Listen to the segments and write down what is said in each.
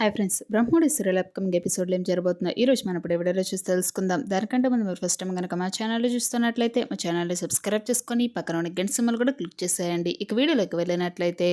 Hi friends Brahmamudi serial upcoming ఎపిసోడ్లో ఏం జరబోతుందో ఈ రోజు మనం ఇప్పుడు వీడియోలో చూసి తెలుసుకుందాం. దానికంటే ముందు మీరు ఫస్ట్ టైం కనుక మా ఛానల్లో చూస్తున్నట్లయితే మా ఛానల్ని సబ్స్క్రైబ్ చేసుకొని పక్కన ఉన్న గంట సింబల్ కూడా క్లిక్ చేసేయండి. ఇక వీడియోలోకి వెళ్ళినట్లయితే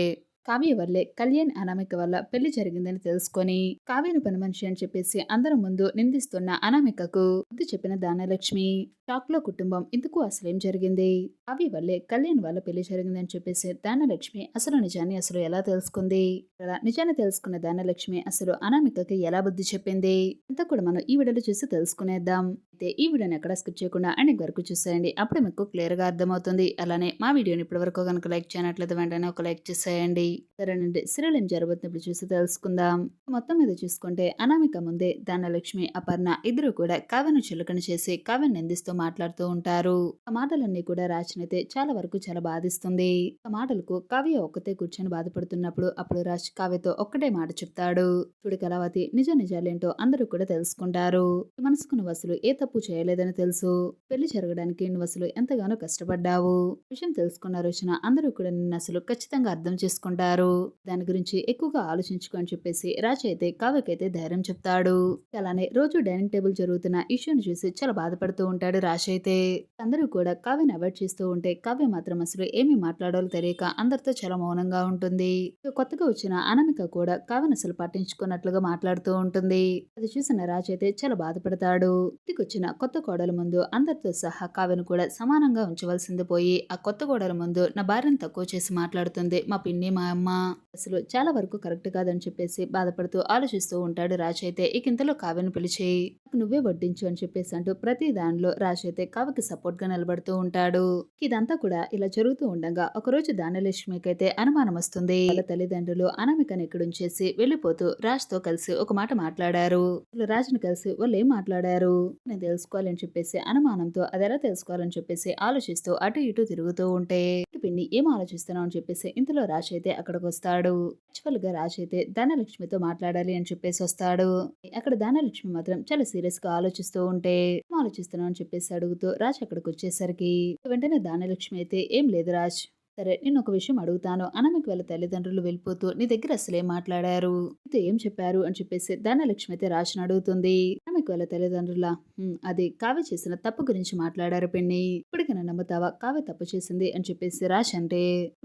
కావ్య వల్లే కళ్యాణ్ అనామిక వల్ల పెళ్ళి జరిగిందని తెలుసుకొని కావ్యను పని మనిషి అని చెప్పేసి అందరి ముందు నిందిస్తున్న అనామికకు బుద్ధి చెప్పిన దానలక్ష్మి షాక్లో కుటుంబం ఇందుకు అసలేం జరిగింది? అవి వల్లే కళ్యాణ్ వాళ్ళ పెళ్ళి జరిగిందని చెప్పేసి దానలక్ష్మి అసలు నిజాన్ని అసలు ఎలా తెలుసుకుంది? అలా నిజాన్ని తెలుసుకున్న దానలక్ష్మి అసలు అనామికకి ఎలా బుద్ధి చెప్పింది? అంతా కూడా మనం ఈ వీడియోలో చూసి తెలుసుకునేద్దాం. అయితే ఈ వీడియోని ఎక్కడ స్కిప్ చేయకుండా ఎండింగ్ వరకు చూసేయండి. అప్పుడు మీకు క్లియర్గా అర్థమవుతుంది. అలానే మా వీడియోని ఇప్పటి వరకు కనుక లైక్ చేయనట్లయితే వెంటనే ఒక లైక్ చేసేయండి. సరేనండి సీరియల్ ఏం జరగబోతుంది చూసి తెలుసుకుందాం. మొత్తం మీద చూసుకుంటే అనామిక ముందే దానలక్ష్మి అపర్ణ ఇద్దరు కూడా కావ్యను చిలుకను చేసి కావ్యను నిందిస్తూ మాట్లాడుతూ ఉంటారు. ఆ మాటలన్నీ కూడా అయితే చాలా వరకు చాలా బాధిస్తుంది. ఆ మాటలకు కావ్య ఒక్కతే కూర్చొని బాధపడుతున్నప్పుడు అప్పుడు రాజ్ కావ్యతో ఒక్కటే మాట చెప్తాడు. చూడు కళావతి నిజ నిజాలేంటో అందరూ కూడా తెలుసుకుంటారు. మనసుకున్న వసులు ఏ తప్పు చేయలేదని తెలుసు. పెళ్ళి జరగడానికి వసులు ఎంతగానో కష్టపడ్డావు. విషయం తెలుసుకున్న రోజున అందరూ కూడా నిన్ను అసలు ఖచ్చితంగా అర్థం చేసుకుంటారు. దాని గురించి ఎక్కువగా ఆలోచించుకొని చెప్పేసి రాజ్ అయితే కావ్యకైతే ధైర్యం చెప్తాడు. అలానే రోజు డైనింగ్ టేబుల్ జరుగుతున్న ఇష్యూని చూసి చాలా బాధపడుతూ ఉంటాడు రాజ్ అయితే. అందరూ కూడా కావ్యని అవాయిడ్ చేస్తూ ఉంటే కావ్య మాత్రం అసలు ఏమి మాట్లాడాలో తెలియక అందరితో చాలా మౌనంగా ఉంటుంది. కొత్తగా వచ్చిన అనామిక కూడా కావ్యను అసలు పట్టించుకున్నట్లుగా మాట్లాడుతూ ఉంటుంది. అది చూసిన రాజు అయితే చాలా బాధపడతాడు. ఇంటికొచ్చిన కొత్త కోడల ముందు అందరితో సహా కావ్యను కూడా సమానంగా ఉంచవలసింది పోయి ఆ కొత్త కోడల ముందు నా భార్యను తక్కువ చేసి మాట్లాడుతుంది. మా పిన్ని మా అమ్మ. అసలు చాలా వరకు కరెక్ట్ కాదని చెప్పేసి బాధపడుతూ ఆలోచిస్తూ ఉంటాడు రాజ్ అయితే. ఇక ఇంతలో కావ్యను పిలిచి నువ్వే వడ్డించు అని చెప్పేసి అంటూ ప్రతి దానిలో రాజ్ అయితే కావ్యకి సపోర్ట్గా నిలబడుతూ ఉంటాడు. ఇదంతా కూడా ఇలా జరుగుతూ ఉండగా ఒకరోజు దానలక్ష్మికి అయితే అనుమానం వస్తుంది. వాళ్ళ తల్లిదండ్రులు అనామికను ఎక్కడుంచేసి వెళ్ళిపోతూ రాజ్తో కలిసి ఒక మాట మాట్లాడారు. రాజును కలిసి వాళ్ళు ఏం మాట్లాడారు? నేను తెలుసుకోవాలని చెప్పేసి అనుమానంతో అది ఎలా తెలుసుకోవాలని చెప్పేసి ఆలోచిస్తూ అటు ఇటు తిరుగుతూ ఉంటే పిన్ని ఏం ఆలోచిస్తున్నావు? అని చెప్పేసి ఇంతలో రాజ్ అయితే అక్కడికి వస్తాడు. యాక్చువల్గా రాజ్ అయితే ధనలక్ష్మితో మాట్లాడాలి అని చెప్పేసి వస్తాడు. అక్కడ ధనలక్ష్మి మాత్రం చాలా సీరియస్గా ఆలోచిస్తూ ఉంటే ఆలోచిస్తున్నావు? అని చెప్పేసి అడుగుతూ రాజ్ అక్కడికి వచ్చేసరికి వెంటనే దానలక్ష్మి అయితే ఏం లేదు రాజ్. సరే నేను ఒక విషయం అడుగుతాను. అనమికి వాళ్ళ తల్లిదండ్రులు వెళ్ళిపోతూ నీ దగ్గర అసలే మాట్లాడారు? నీతో ఏం చెప్పారు? అని చెప్పేసి ధనలక్ష్మి అయితే రాజును అడుగుతుంది. అనమికి వాళ్ళ తల్లిదండ్రుల "హ్మ్, అది కావ్య చేసిన తప్పు గురించి మాట్లాడారు పెన్ని. ఇప్పటికైనా నమ్ముతావా? కావ్య తప్పు చేసింది? అని చెప్పేసి రాజ్ అంటే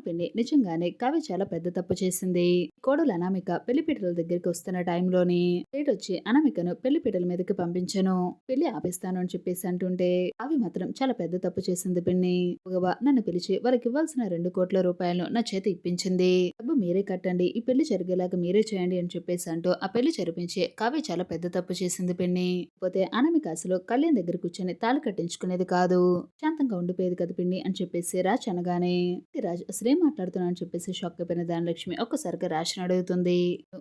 పెన్ని నిజంగానే కావ్య చాలా పెద్ద తప్పు చేసింది. కోడలు అనామిక పెళ్ళిపీటల దగ్గరికి వస్తున్న టైంలోని లేట్ వచ్చి అనామికను పెళ్ళిపీటల మీదకి పంపించను. పెళ్ళి ఆపేస్తాను అని చెప్పేసి అంటుంటే కావ్య మాత్రం చాలా పెద్ద తప్పు చేసింది పిన్ని. నన్ను పిలిచి వాళ్ళకి ఇవ్వాల్సిన రెండు కోట్ల రూపాయలు నా చేతి ఇప్పించింది. డబ్బు మీరే కట్టండి. ఈ పెళ్ళి జరిగేలాగా మీరే చేయండి అని చెప్పేసి అంటూ ఆ పెళ్ళి జరిపించి కావ్య చాలా పెద్ద తప్పు చేసింది పిన్ని. పోతే అనామిక అసలు కళ్యాణ్ దగ్గర కూర్చొని తాళి కట్టించుకునేది కాదు. శాంతంగా ఉండిపోయేది కదా పిన్ని అని చెప్పేసి రాజ్ అనగానే రాజ్? అసలేం మాట్లాడుతున్నా అని చెప్పేసి షాక్ అయిపోయిన ధనలక్ష్మి ఒక్కసారిగా రాజుని అడుగుతుంది.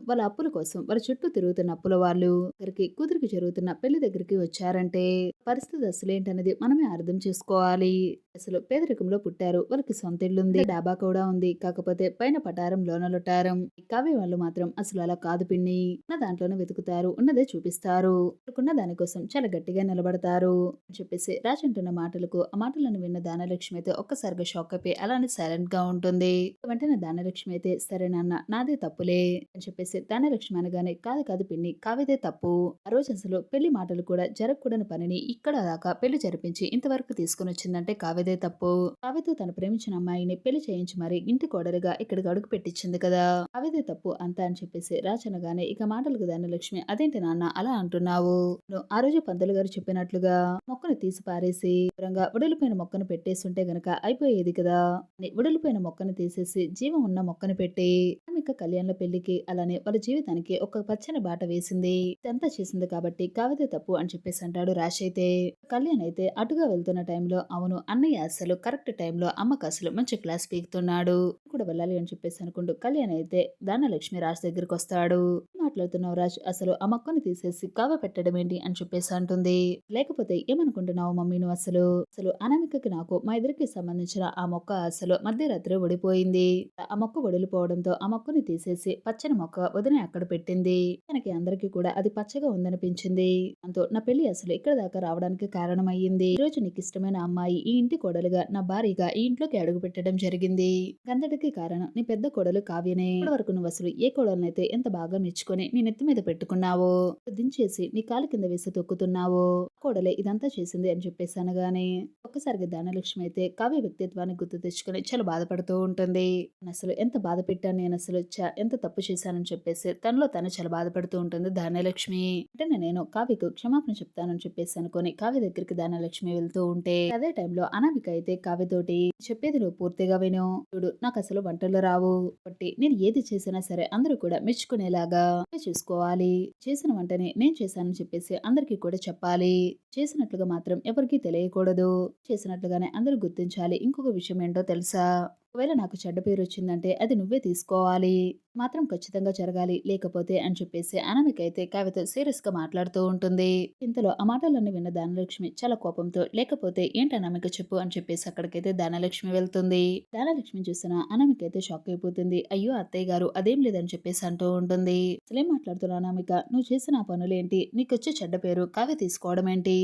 వాళ్ళ అప్పుల కోసం వాళ్ళ చుట్టూ తిరుగుతున్న అప్పుల వాళ్ళు దగ్గరికి కూతురికి జరుగుతున్న పెళ్ళి దగ్గరికి వచ్చారంటే పరిస్థితి అసలేంటనేది మనమే అర్థం చేసుకోవాలి. అసలు పేదరికంలో పుట్టారు. వాళ్ళకి సొంత ఇల్లు ఉంది డాబా కూడా ఉంది. కాకపోతే పైన పటారం లోన లొటారం కావ్య వాళ్ళు మాత్రం అసలు అలా కాదు పిన్ని. ఉన్న దాంట్లోనే వెతుకుతారు. ఉన్నదే చూపిస్తారు. వాళ్ళకున్న దానికోసం చాలా గట్టిగా నిలబడతారు అని చెప్పేసి రాజ్ అంటున్న మాటలకు ఆ మాటలను విన్న దానలక్ష్మి అయితే ఒక్కసారిగా షాక్ అయిపోయి అలానే సైలెంట్గా ఉంటుంది. వెంటనే దానలక్ష్మి అయితే సరే నాన్న నాదే తప్పులే అని చెప్పేసి దానలక్ష్మి అనగానే కాదు కాదు పిన్ని కావ్యదే తప్పు. ఆ రోజు అసలు పెళ్ళి మాటలు కూడా జరగకూడని పనిని ఇక్కడ దాకా పెళ్ళి జరిపించి ఇంతవరకు తీసుకుని వచ్చిందంటే కావ్యదే తప్పు? కావ్యతో తను ప్రేమించిన అమ్మాయిని పెళ్ళి చేయించి మరి ఇంటి కోడలుగా ఇక్కడికి అడుగు పెట్టించింది కదా? కావ్యదే తప్పు అంతా అని చెప్పేసి రాచనగానే ఇక మాటలకు దానలక్ష్మి అదేంటి నాన్న అలా అంటున్నావు? నువ్వు ఆ రోజు పంతులు గారు చెప్పినట్లుగా మొక్కను తీసి పారేసి దూరంగా ఉడలిపోయిన మొక్కను పెట్టేస్తుంటే గనక అయిపోయేది కదా? అని ఉడలిపోయిన మొక్కను తీసేసి జీవం ఉన్న మొక్కను పెట్టి అనామిక కళ్యాణ్ల పెళ్ళికి అలానే వాళ్ళ జీవితానికి ఒక పచ్చని బాట వేసింది. ఇదంతా చేసింది కాబట్టి కావితే తప్పు అని చెప్పేసి అంటాడు రాశి అయితే. కళ్యాణ్ అయితే అటుగా వెళ్తున్న టైంలో అవును అన్నయ్య అసలు కరెక్ట్ టైంలో అమ్మకు అసలు మంచి క్లాస్ పీకుతున్నాడు. కూడా వెళ్ళాలి అని చెప్పేసి అనుకుంటూ కళ్యాణ్ అయితే దానలక్ష్మి రాజ్ దగ్గరికి వస్తాడు. మాట్లాడుతున్నావు రాజ్ అసలు ఆ మొక్కను తీసేసి కావ పెట్టడం ఏంటి అని చెప్పేసి అంటుంది. లేకపోతే ఏమనుకుంటున్నావు మమ్మీ నువ్వు అసలు? అసలు అనామికకి నాకు మా ఇద్దరికి సంబంధించిన ఆ మొక్క అసలు మధ్యరాత్రి ఒడిపోయింది. ఆ మొక్క ఒడిలిపోవడంతో ఆ మొక్కని తీసేసి పచ్చని మొక్క వదిన అక్కడ పెట్టింది. తనకి అందరికీ కూడా అది పచ్చగా ఉందనిపించింది. దాంతో నా పెళ్ళి అసలు ఇక్కడ దాకా రావడానికి కారణమయ్యింది. ఈ రోజు నీకు ఇష్టమైన అమ్మాయి ఈ ఇంటి కోడలుగా నా భార్యగా ఈ ఇంట్లోకి అడుగు పెట్టడం జరిగింది. గంతటికి కారణం నీ పెద్ద కోడలు కావ్యనే. వరకు నువ్వు అసలు ఏ కోడలనైతే ఎంత బాగా మెచ్చుకొని నీ నెత్తి మీద పెట్టుకున్నావో దించేసి నీ కాలు కింద వేసి తొక్కుతున్నావో. కోడలే ఇదంతా చేసింది అని చెప్పేసి అనగానే ఒక్కసారిగా ధనలక్ష్మి అయితే కావ్య వ్యక్తిత్వాన్ని గుర్తు తెచ్చుకొని చాలా బాధపడుతూ ఉంటుంది. అసలు ఎంత బాధ పెట్టాను? నేను అసలు చ- ఎంత తప్పు చేశానని చెప్పేసి తనలో తను చాలా బాధపడుతూ ఉంటుంది ధనలక్ష్మి. అంటే నేను కావ్యకు క్షమాపణ చెప్తానని చెప్పేసి అనుకుని కావ్య దగ్గరికి ధనలక్ష్మి వెళ్తూ ఉంటే అదే టైంలో అనామిక అయితే కావ్యతోటి చెప్పేది నువ్వు పూర్తిగా విను. చూడు నాకు అసలు వంటలు రావు. కాబట్టి నేను ఏది చేసినా సరే అందరూ కూడా మెచ్చుకునేలాగా చూసుకోవాలి. చేసిన వంటని నేను చేశానని చెప్పేసి అందరికీ కూడా చెప్పాలి. చేసినట్లుగా మాత్రం ఎవరికీ తెలియకూడదు. చేసినట్లుగానే అందరూ గుర్తించాలి. ఇంకొక విషయం ఏంటో తెలుసా? ఒకవేళ నాకు చెడ్డ పేరు వచ్చిందంటే అది నువ్వే తీసుకోవాలి. మాత్రం ఖచ్చితంగా జరగాలి. లేకపోతే అని చెప్పేసి అనామిక కవిత కవితో సీరియస్గా మాట్లాడుతూ ఉంటుంది. ఇంతలో ఆ మాటలన్నీ విన్న దానలక్ష్మి చాలా కోపంతో లేకపోతే ఏంటి అనామిక చెప్పు అని చెప్పేసి అక్కడికైతే దానలక్ష్మి వెళ్తుంది. దానలక్ష్మి చూసిన అనామిక అయితే షాక్ అయిపోతుంది. అయ్యో అత్తయ్య గారు అదేం లేదని చెప్పేసి అంటూ ఉంటుంది. అసలేం మాట్లాడుతున్నా అనామిక? నువ్వు చేసిన ఆ పనులేంటి నీకొచ్చే చెడ్డ పేరు కావ్య తీసుకోవడం ఏంటి?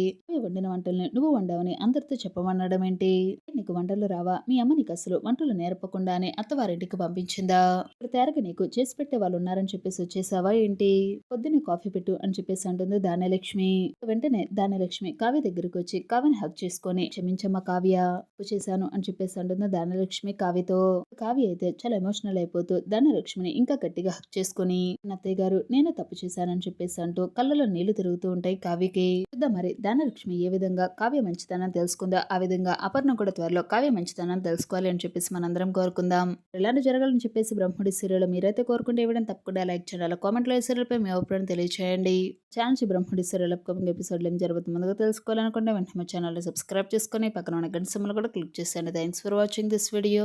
వండిన వంటల్ని నువ్వు వండావని అందరితో చెప్పమనడం ఏంటి? నీకు వంటలు రావా? మీ అమ్మ నీకు అసలు వంటలు నేర్పకుండానే అత్తవారింటికి పంపించిందా? ఇప్పుడు నీకు నీకు చేసి పెట్టే వాళ్ళు ఉన్నారని చెప్పేసి వచ్చేసావా ఏంటి? పొద్దున్నే కాఫీ పెట్టు అని చెప్పేసి అంటుంది దానలక్ష్మి వెంటనే దానలక్ష్మి కావ్య దగ్గరికి వచ్చి కావ్యని హక్ చేసుకొని క్షమించమ్మ కావ్య చేశాను అని చెప్పేసి అంటుంది దానలక్ష్మి కావ్యతో. కావ్య అయితే చాలా ఎమోషనల్ అయిపోతూ దానలక్ష్మిని ఇంకా గట్టిగా హక్ చేసుకుని అత్తయ్య గారు నేనే తప్పు చేశానని చెప్పేసి అంటూ కళ్ళలో నీళ్ళు తిరుగుతూ ఉంటాయి కావ్యకి. చూద్దాం మరి ధాన్యలక్ష్మి ఏ విధంగా కావ్య మంచితనం తెలుసుకుందో? ఆ విధంగా అపర్ణ కూడా త్వరలో కావ్య మంచితనం తెలుసుకోవాలి అని చెప్పేసి మనందరం కోరుకుందాం. ఇలాంటి జరగాలని చెప్పేసి బ్రహ్మడి సీరియల్ ఎవరైతే కోరుకుంటే ఇవ్వడం తప్పకుండా లైక్ చేయాలి కామెంట్లో ఈ serial మీ అభిప్రాయం తెలియచేయండి. ఛానల్ బ్రహ్మడి సీరియల్ అప్కమింగ్ ఎపిసోడ్లు ఏం జరుగుతుంది ముందుగా తెలుసుకోవాలనుకుంటే వెంటనే మా ఛానల్ని సబ్స్క్రైబ్ చేసుకొని పక్కన ఉన్న గంట సమ్మలు కూడా క్లిక్ చేసేయండి. Thanks for watching this video